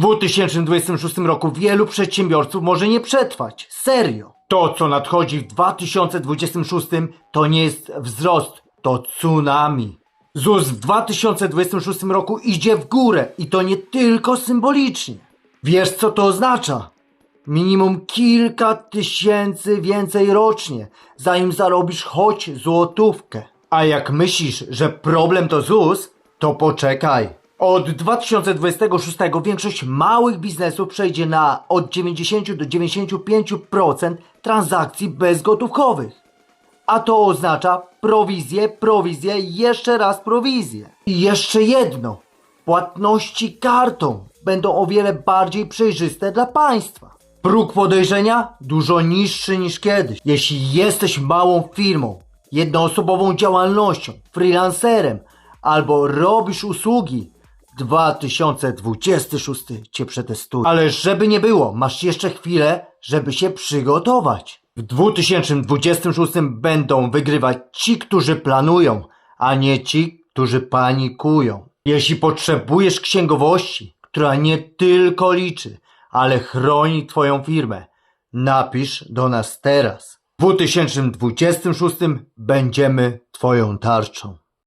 2026 roku wielu przedsiębiorców może nie przetrwać. Serio. To, co nadchodzi w 2026, to nie jest wzrost, to tsunami. ZUS w 2026 roku idzie w górę i to nie tylko symbolicznie. Wiesz, co to oznacza? Minimum kilka tysięcy więcej rocznie, zanim zarobisz choć złotówkę. A jak myślisz, że problem to ZUS, to poczekaj. Od 2026 większość małych biznesów przejdzie na od 90 do 95% transakcji bezgotówkowych. A to oznacza prowizję, prowizję jeszcze raz prowizję. I jeszcze jedno. Płatności kartą będą o wiele bardziej przejrzyste dla państwa. Próg podejrzenia dużo niższy niż kiedyś. Jeśli jesteś małą firmą, jednoosobową działalnością, freelancerem albo robisz usługi, 2026 cię przetestuje. Ale żeby nie było, masz jeszcze chwilę, żeby się przygotować. W 2026 będą wygrywać ci, którzy planują, a nie ci, którzy panikują. Jeśli potrzebujesz księgowości, która nie tylko liczy, ale chroni Twoją firmę, napisz do nas teraz. W 2026 będziemy Twoją tarczą.